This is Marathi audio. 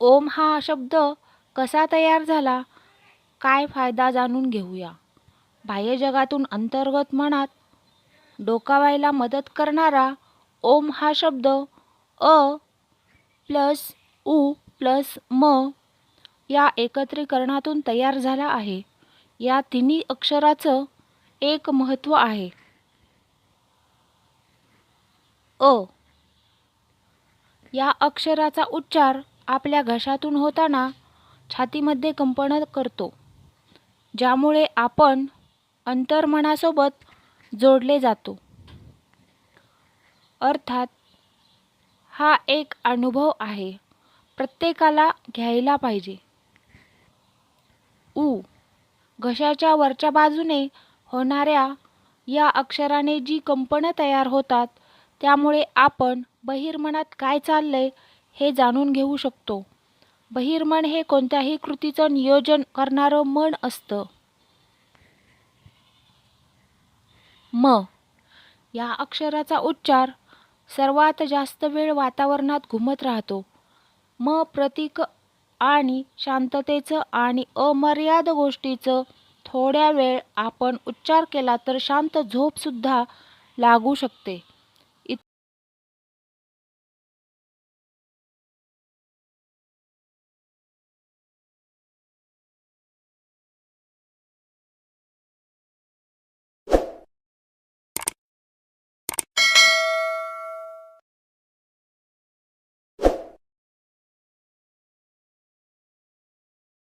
ओम हा शब्द कसा तयार झाला? काय फायदा जाणून घेऊया. बाह्य जगातून अंतर्गत मनात डोकावायला मदत करणारा ओम हा शब्द अ प्लस उ प्लस म या एकत्रीकरणातून तयार झाला आहे. या तिन्ही अक्षराचं एक महत्त्व आहे. अ या अक्षराचा उच्चार आपल्या घशातून होताना छातीमध्ये कंपन करतो ज्यामुळे आपण अंतर्मनासोबत जोडले जातो. अर्थात हा एक अनुभव आहे प्रत्येकाला घ्यायला पाहिजे. उ. घशाच्या वरच्या बाजूने होणाऱ्या या अक्षराने जी कंपनं तयार होतात त्यामुळे आपण बहिर्मनात काय चाललंय हे जाणून घेऊ शकतो. बहिर्मन हे कोणत्याही कृतीचं नियोजन करणारं मन असतं. म. या अक्षराचा उच्चार सर्वात जास्त वेळ वातावरणात घुमत राहतो. म प्रतीक आणि शांततेचं आणि अमर्याद गोष्टीचं थोड्या वेळ आपण उच्चार केला तर शांत झोपसुद्धा लागू शकते.